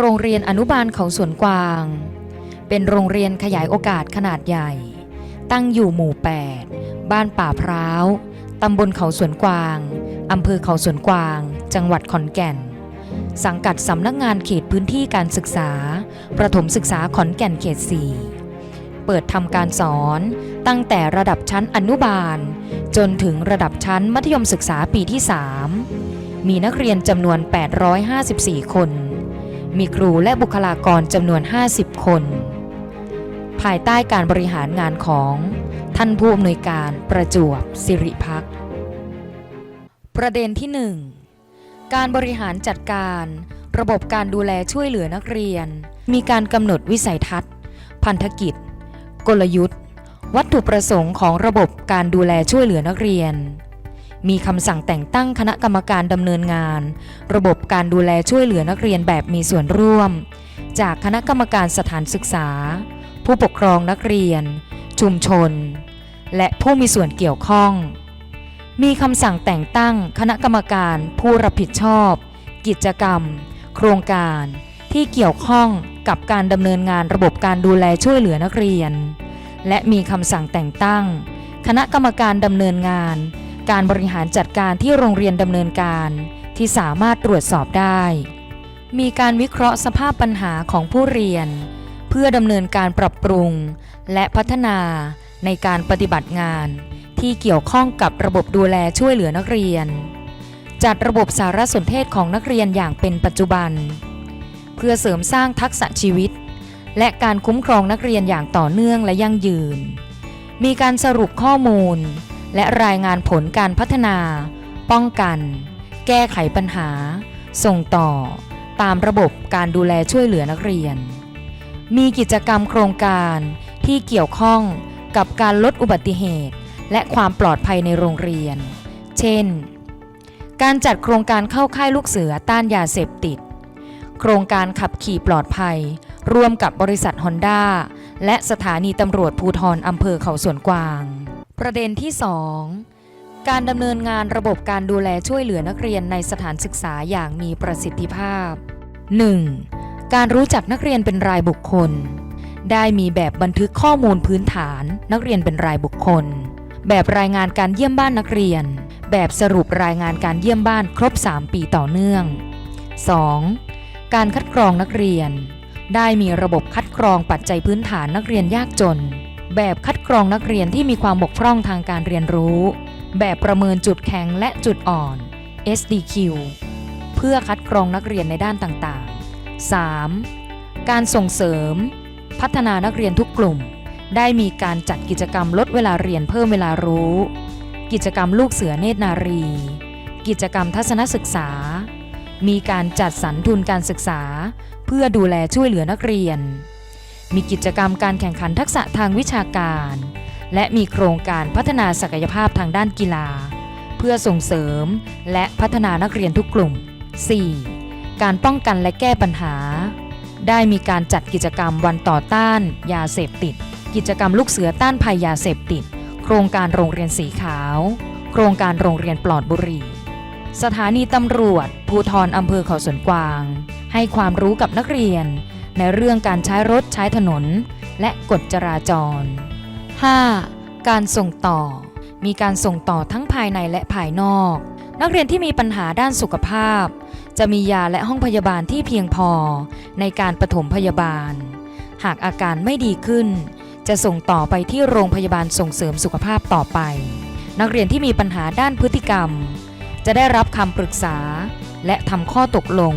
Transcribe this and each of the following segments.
โรงเรียนอนุบาลเขาสวนกวาง เป็นโรงเรียนขยายโอกาสขนาดใหญ่ ตั้งอยู่หมู่ 8 บ้านป่าพร้าว ตำบลเขาสวนกวาง อำเภอเขาสวนกวาง จังหวัดขอนแก่น สังกัดสำนักงานเขตพื้นที่การศึกษา ประถมศึกษาขอนแก่นเขต 4 เปิดทำการสอนตั้งแต่ระดับชั้นอนุบาล จนถึงระดับชั้นมัธยมศึกษาปีที่ 3 มีนักเรียนจำนวน 854 คน มีครูและบุคลากรจำนวน 50 คน ภายใต้การบริหารงานของท่านผู้อำนวยการประจวบสิริพักประเด็นที่ 1 การบริหารจัดการ ระบบการดูแลช่วยเหลือนักเรียน มีการกำหนดวิสัยทัศน์ พันธกิจ กลยุทธ์ วัตถุประสงค์ของระบบการดูแลช่วยเหลือนักเรียน มีคำสั่งแต่งตั้งคณะกรรมการดำเนินงาน ระบบการดูแลช่วยเหลือนักเรียนแบบมีส่วนร่วม จากคณะกรรมการสถานศึกษา ผู้ปกครองนักเรียน ชุมชน และผู้มีส่วนเกี่ยวข้อง มีคำสั่งแต่งตั้งคณะกรรมการผู้รับผิดชอบ กิจกรรม โครงการที่เกี่ยวข้องกับการดำเนินงานระบบการดูแลช่วยเหลือนักเรียน และมีคำสั่งแต่งตั้ง คณะกรรมการดำเนินงาน การบริหารจัดการที่โรงเรียนดำเนินการที่สามารถตรวจสอบได้ มีการวิเคราะห์สภาพปัญหาของผู้เรียน เพื่อดำเนินการปรับปรุง และพัฒนาในการปฏิบัติงาน ที่เกี่ยวข้องกับระบบดูแลช่วยเหลือนักเรียน จัดระบบสารสนเทศของนักเรียนอย่างเป็นปัจจุบัน เพื่อเสริมสร้างทักษะชีวิต และการคุ้มครองนักเรียนอย่างต่อเนื่องและยั่งยืน มีการสรุปข้อมูล และรายงานผลการพัฒนา ป้องกัน แก้ไขปัญหา ส่งต่อ ตามระบบการดูแลช่วยเหลือนักเรียน มีกิจกรรมโครงการที่เกี่ยวข้องกับการลดอุบัติเหตุ และความปลอดภัยในโรงเรียน เช่น การจัดโครงการเข้าค่ายลูกเสือต้านยาเสพติด โครงการขับขี่ปลอดภัย ร่วมกับบริษัทฮอนด้าและสถานีตำรวจภูทรอำเภอเขาสวนกวาง ประเด็นที่ 2 การดำเนินงานระบบการดูแลช่วยเหลือนักเรียนในสถานศึกษาอย่างมีประสิทธิภาพ 1. การรู้จักนักเรียนเป็นรายบุคคล ได้มีแบบบันทึกข้อมูลพื้นฐานนักเรียนเป็นรายบุคคล แบบรายงานการเยี่ยมบ้านนักเรียน แบบสรุปรายงานการเยี่ยมบ้านครบ 3 ปีต่อเนื่อง 2. การคัดกรองนักเรียน ได้มีระบบคัดกรองปัจจัยพื้นฐานนักเรียนยากจน แบบคัดกรองนักเรียนที่มีความบกพร่องทางการเรียนรู้ แบบประเมินจุดแข็งและจุดอ่อน SDQ เพื่อคัดกรองนักเรียนในด้านต่างๆ 3. การส่งเสริม พัฒนานักเรียนทุกกลุ่ม ได้มีการจัดกิจกรรมลดเวลาเรียนเพิ่มเวลารู้ กิจกรรมลูกเสือเนตรนารี กิจกรรมทัศนศึกษา มีการจัดสรรทุนการศึกษา เพื่อดูแลช่วยเหลือนักเรียน มีกิจกรรมการแข่งขันทักษะทางวิชาการ และมีโครงการพัฒนาศักยภาพทางด้านกีฬา เพื่อส่งเสริมและพัฒนานักเรียนทุกกลุ่ม 4. การป้องกันและแก้ปัญหา ได้มีการจัดกิจกรรมวันต่อต้าน ยาเสพติด กิจกรรมลูกเสือต้านภัยยาเสพติด โครงการโรงเรียนสีขาว โครงการโรงเรียนปลอดบุหรี่สถานีตำรวจ ภูทรอำเภอเขาสวนกวาง ให้ความรู้กับนักเรียน ในเรื่องการใช้รถใช้ถนน และกฎจราจร 5. การส่งต่อ มีการส่งต่อทั้งภายในและภายนอก นักเรียนที่มีปัญหาด้านสุขภาพ จะมียาและห้องพยาบาลที่เพียงพอ ในการปฐมพยาบาล หากอาการไม่ดีขึ้น จะส่งต่อไปที่โรงพยาบาลส่งเสริมสุขภาพต่อไป นักเรียนที่มีปัญหาด้านพฤติกรรม จะได้รับคำปรึกษา และทำข้อตกลง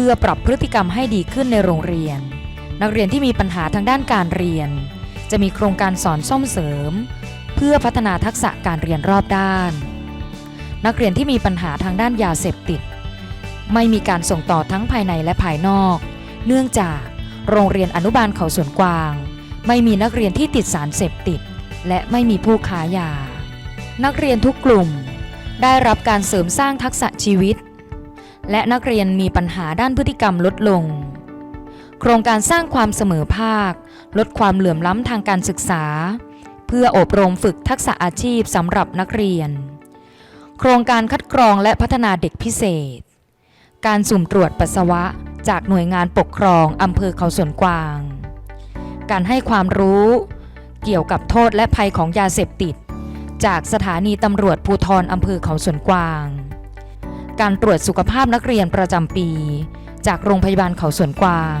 พื่อปรับพฤติกรรมให้ดีขึ้นในโรงเรียน นักเรียนที่มีปัญหาทางด้านการเรียน จะมีโครงการสอนซ่อมเสริม เพื่อพัฒนาทักษะการเรียนรอบด้าน นักเรียนที่มีปัญหาทางด้านยาเสพติด ไม่มีการส่งต่อทั้งภายในและภายนอก เนื่องจากโรงเรียนอนุบาลเขาสวนกวาง ไม่มีนักเรียนที่ติดสารเสพติด และไม่มีผู้ค้ายา นักเรียนทุกกลุ่ม ได้รับการเสริมสร้างทักษะชีวิต และนักเรียนมีปัญหาด้านพฤติกรรมลดลง โครงการสร้างความเสมอภาค ลดความเหลื่อมล้ำทางการศึกษา เพื่ออบรมฝึกทักษะอาชีพสำหรับนักเรียน โครงการคัดกรองและพัฒนาเด็กพิเศษ การสุ่มตรวจปัสสาวะจากหน่วยงานปกครองอำเภอเขาสวนกวาง การให้ความรู้เกี่ยวกับโทษและภัยของยาเสพติด จากสถานีตำรวจภูธรอำเภอเขาสวนกวาง การตรวจสุขภาพนักเรียนประจำปี จากโรงพยาบาลเขาสวนกวาง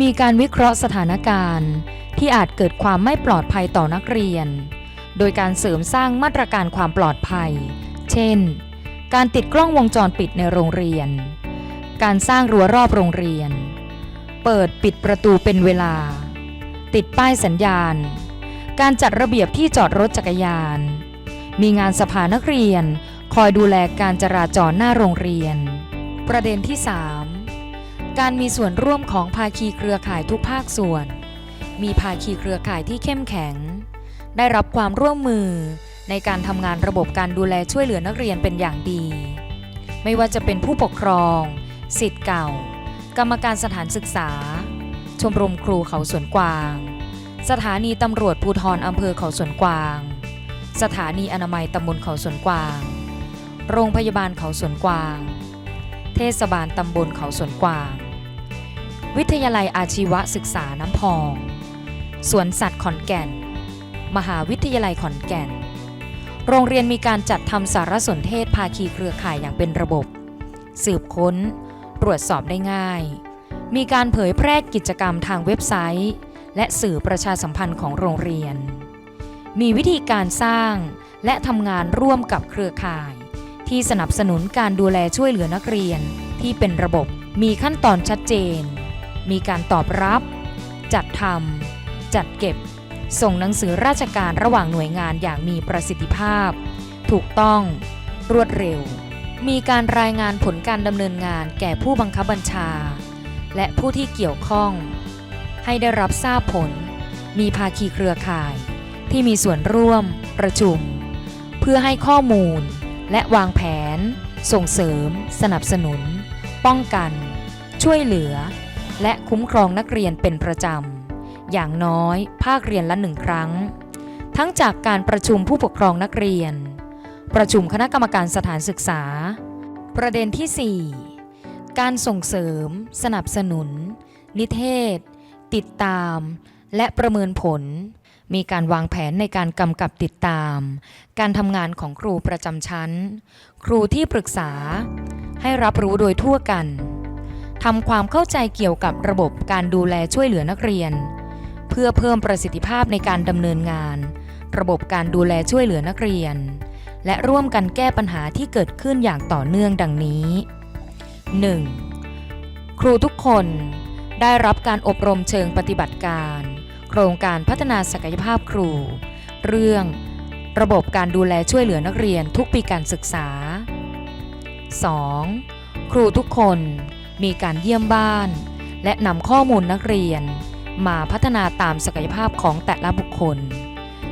มีการวิเคราะห์สถานการณ์ ที่อาจเกิดความไม่ปลอดภัยต่อนักเรียน โดยการเสริมสร้างมาตรการความปลอดภัย เช่น การติดกล้องวงจรปิดในโรงเรียน การสร้างรั้วรอบโรงเรียน เปิดปิดประตูเป็นเวลา ติดป้ายสัญญาณ การจัดระเบียบที่จอดรถจักรยาน มีงานสภานักเรียน คอยดูแลการจราจรหน้าโรงเรียน ประเด็นที่ 3 การมีส่วนร่วมของภาคีเครือข่ายทุกภาคส่วน มีภาคีเครือข่ายที่เข้มแข็ง ได้รับความร่วมมือในการทำงานระบบการดูแลช่วยเหลือนักเรียนเป็นอย่างดี ไม่ว่าจะเป็นผู้ปกครอง สิทธิ์เก่า กรรมการสถานศึกษา ชมรมครูเขาสวนกวาง สถานีตำรวจภูธรอำเภอเขาสวนกวาง สถานีอนามัยตำบลเขาสวนกวาง โรงพยาบาลเขาสวนกวาง เทศบาลตำบลเขาสวนกวาง วิทยาลัยอาชีวศึกษาน้ำพอง สวนสัตว์ขอนแก่น มหาวิทยาลัยขอนแก่น โรงเรียนมีการจัดทำสารสนเทศภาคีเครือข่ายอย่างเป็นระบบ สืบค้น ตรวจสอบได้ง่าย มีการเผยแพร่กิจกรรมทางเว็บไซต์ และสื่อประชาสัมพันธ์ของโรงเรียน มีวิธีการสร้างและทำงานร่วมกับเครือข่าย ที่สนับสนุนการดูแลช่วยเหลือนักเรียน ที่เป็นระบบมีขั้นตอนชัดเจน มีการตอบรับ จัดทำจัดเก็บ ส่งหนังสือราชการระหว่างหน่วยงานอย่างมีประสิทธิภาพ ถูกต้อง รวดเร็ว มีการรายงานผลการดำเนินงานแก่ผู้บังคับบัญชา และผู้ที่เกี่ยวข้อง ให้ได้รับทราบผล มีภาคีเครือข่าย ที่มีส่วนร่วม ประชุม เพื่อให้ข้อมูล และวางแผน ส่งเสริม สนับสนุน ป้องกัน ช่วยเหลือ และคุ้มครองนักเรียนเป็นประจำ อย่างน้อยภาคเรียนละหนึ่งครั้ง ทั้งจากการประชุมผู้ปกครองนักเรียน ประชุมคณะกรรมการสถานศึกษา ประเด็นที่ 4 การส่งเสริม สนับสนุน นิเทศ ติดตาม และประเมินผล มีการวางแผนในการกำกับติดตาม การทำงานของครูประจำชั้น ครูที่ปรึกษา ให้รับรู้โดยทั่วกันทำความเข้าใจเกี่ยวกับระบบการดูแลช่วยเหลือนักเรียน เพื่อเพิ่มประสิทธิภาพในการดำเนินงาน ระบบการดูแลช่วยเหลือนักเรียน และร่วมกันแก้ปัญหาที่เกิดขึ้นอย่างต่อเนื่องดังนี้ 1. ครูทุกคนได้รับการอบรมเชิงปฏิบัติการ โครงการพัฒนาศักยภาพครู เรื่อง ระบบการดูแลช่วยเหลือนักเรียนทุกปีการศึกษา 2. ครูทุกคนมีการเยี่ยมบ้าน และนำข้อมูลนักเรียน มาพัฒนาตามศักยภาพของแต่ละบุคคล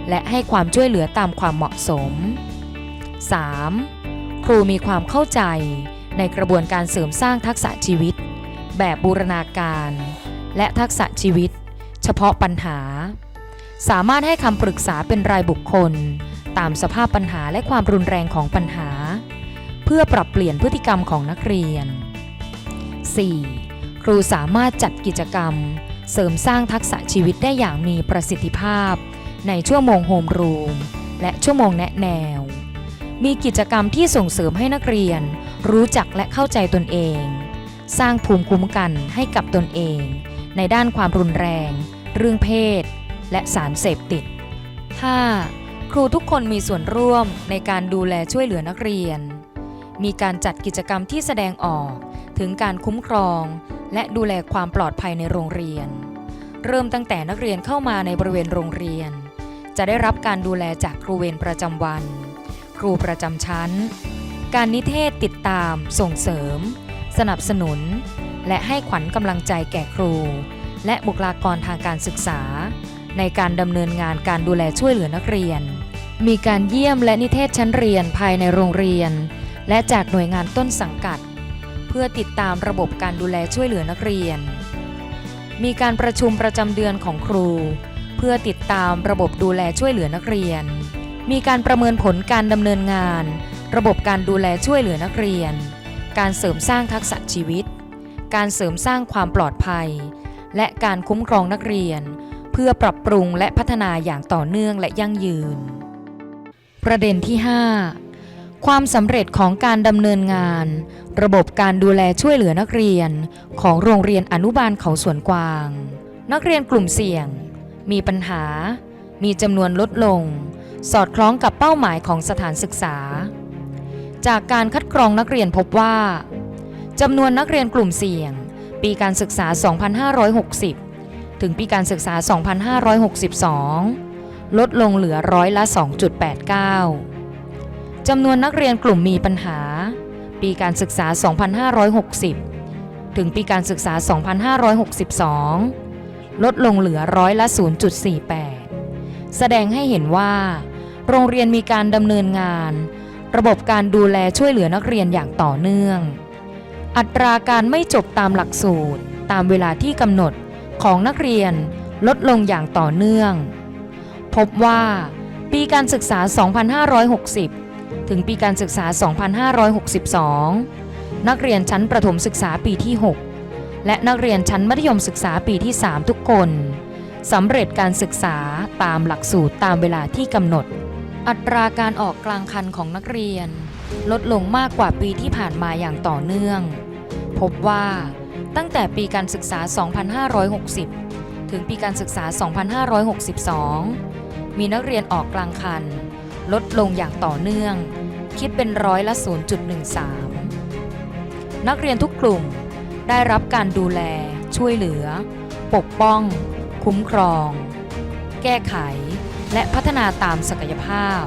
และให้ความช่วยเหลือตามความเหมาะสม 3. ครูมีความเข้าใจในกระบวนการเสริมสร้างทักษะชีวิต แบบบูรณาการ และทักษะชีวิต พาะปัญหา สามารถให้คำปรึกษาเป็นรายบุคคล ตามสภาพปัญหาและความรุนแรงของปัญหา เพื่อปรับเปลี่ยนพฤติกรรมของนักเรียน 4. ครูสามารถจัดกิจกรรม เสริมสร้างทักษะชีวิตได้อย่างมีประสิทธิภาพ ในชั่วโมงโฮมรูมและชั่วโมงแนะแนว มีกิจกรรมที่ส่งเสริมให้นักเรียน รู้จักและเข้าใจตนเอง สร้างภูมิคุ้มกันให้กับตนเอง ในด้านความรุนแรง เรื่องเพศ และสารเสพติด 5. ครูทุกคนมีส่วนร่วมในการดูแลช่วยเหลือนักเรียน มีการจัดกิจกรรมที่แสดงออกถึงการคุ้มครอง และดูแลความปลอดภัยในโรงเรียน เริ่มตั้งแต่นักเรียนเข้ามาในบริเวณโรงเรียน จะได้รับการดูแลจากครูเวรประจำวัน ครูประจำชั้น การนิเทศติดตาม ส่งเสริม สนับสนุน และให้ขวัญกำลังใจแก่ครู และบุคลากรทางการศึกษา ในการดำเนินงานการดูแลช่วยเหลือนักเรียน มีการเยี่ยมและนิเทศชั้นเรียนภายในโรงเรียน และจากหน่วยงานต้นสังกัด เพื่อติดตามระบบการดูแลช่วยเหลือนักเรียน มีการประชุมประจำเดือนของครู เพื่อติดตามระบบดูแลช่วยเหลือนักเรียน มีการประเมินผลการดำเนินงาน ระบบการดูแลช่วยเหลือนักเรียน การเสริมสร้างทักษะชีวิต การเสริมสร้างความปลอดภัย และการคุ้มครองนักเรียน เพื่อปรับปรุงและพัฒนาอย่างต่อเนื่องและยั่งยืน ประเด็นที่ 5 ความสำเร็จของการดำเนินงาน ระบบการดูแลช่วยเหลือนักเรียน ของโรงเรียนอนุบาลเขาสวนกวาง นักเรียนกลุ่มเสี่ยง มีปัญหา มีจำนวนลดลง สอดคล้องกับเป้าหมายของสถานศึกษา จากการคัดกรองนักเรียนพบว่าจำนวนนักเรียนกลุ่มเสี่ยง ปีการศึกษา 2560 ถึงปีการศึกษา 2562 ลดลงเหลือร้อยละ 2.89 จำนวนนักเรียนกลุ่มมีปัญหา ปีการศึกษา 2560 ถึงปีการศึกษา 2562 ลดลงเหลือร้อยละ 0.48 แสดงให้เห็นว่า โรงเรียนมีการดำเนินงาน ระบบการดูแลช่วยเหลือนักเรียนอย่างต่อเนื่อง อัตราการไม่จบตามหลักสูตร ตามเวลาที่กำหนดของนักเรียนลดลงอย่างต่อเนื่อง พบว่าปีการศึกษา 2560 ถึงปีการศึกษา 2562 นักเรียนชั้นประถมศึกษาปีที่ 6 และนักเรียนชั้นมัธยมศึกษาปีที่ 3 ทุกคนสำเร็จการศึกษาตามหลักสูตรตามเวลาที่กำหนด อัตราการออกกลางคันของนักเรียน ลดลงมากกว่าปีที่ผ่านมาอย่างต่อเนื่อง พบว่า ตั้งแต่ปีการศึกษา 2560 ถึงปีการศึกษา 2562 มีนักเรียนออกกลางคัน ลดลงอย่างต่อเนื่อง คิดเป็นร้อยละ 0.13 นักเรียนทุกกลุ่มได้รับการดูแล ช่วยเหลือ ปกป้อง คุ้มครอง แก้ไข และพัฒนาตามศักยภาพ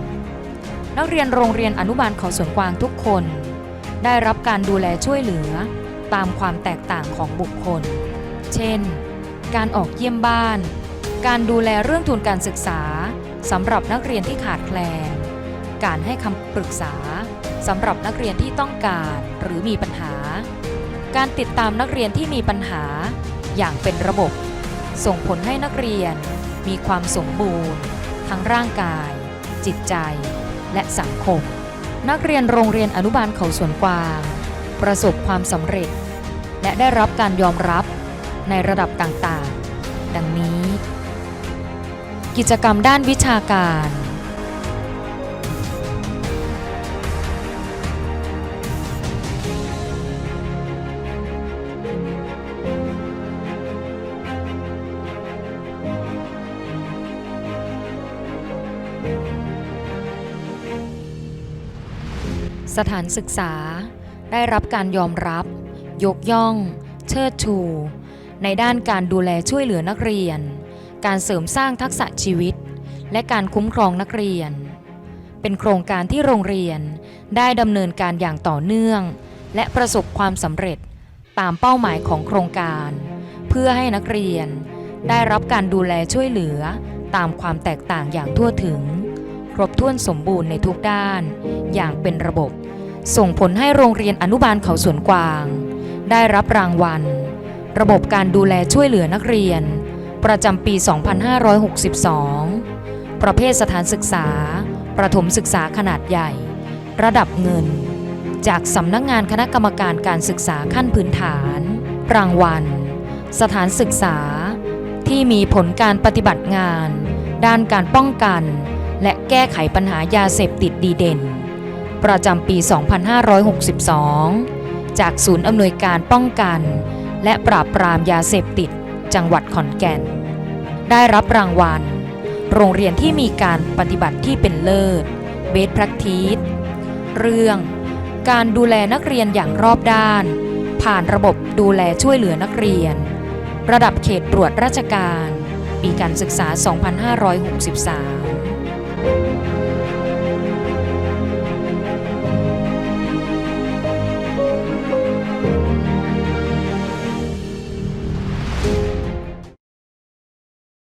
นักเรียนโรงเรียนอนุบาลเขาสวนกวางทุกคน ได้รับการดูแลช่วยเหลือ ตามความแตกต่างของบุคคล เช่น การออกเยี่ยมบ้าน การดูแลเรื่องทุนการศึกษาสำหรับนักเรียนที่ขาดแคลน การให้คำปรึกษาสำหรับนักเรียนที่ต้องการหรือมีปัญหา การติดตามนักเรียนที่มีปัญหาอย่างเป็นระบบ ส่งผลให้นักเรียนมีความสมบูรณ์ ทั้งร่างกาย จิตใจ และสังคม นักเรียนโรงเรียนอนุบาลเขาสวนกวาง ประสบความสำเร็จ และได้รับการยอมรับในระดับต่างๆ ดังนี้ กิจกรรมด้านวิชาการ สถานศึกษาได้รับการยอมรับ ยกย่อง เชิดชู ในด้านการดูแลช่วยเหลือนักเรียน การเสริมสร้างทักษะชีวิต และการคุ้มครองนักเรียน เป็นโครงการที่โรงเรียนได้ดำเนินการอย่างต่อเนื่อง และประสบความสำเร็จตามเป้าหมายของโครงการ เพื่อให้นักเรียน ได้รับการดูแลช่วยเหลือตามความแตกต่างอย่างทั่วถึง ครบถ้วนสมบูรณ์ในทุกด้าน อย่างเป็นระบบ ส่งผลให้โรงเรียนอนุบาลเขาสวนกวาง ได้รับรางวัล ระบบการดูแลช่วยเหลือนักเรียน ประจำปี 2562 ประเภทสถานศึกษา ประถมศึกษาขนาดใหญ่ ระดับเงิน จากสำนักงงานคณะกรรมการการศึกษาขั้นพื้นฐาน รางวัล สถานศึกษา ที่มีผลการปฏิบัติงาน ด้านการป้องกัน และแก้ไขปัญหายาเสพติดดีเด่น ประจำปี 2562 จากศูนย์อำนวยการป้องกัน และปราบปรามยาเสพติด จังหวัดขอนแก่น ได้รับรางวัล โรงเรียนที่มีการปฏิบัติที่เป็นเลิศเบสพ a ักทีสเรื่อง การดูแลนักเรียนอย่างรอบด้าน ผ่านระบบดูแลช่วยเหลือนักเรียน ระดับเขตตรวจราชการ ปีการศึกษา 2563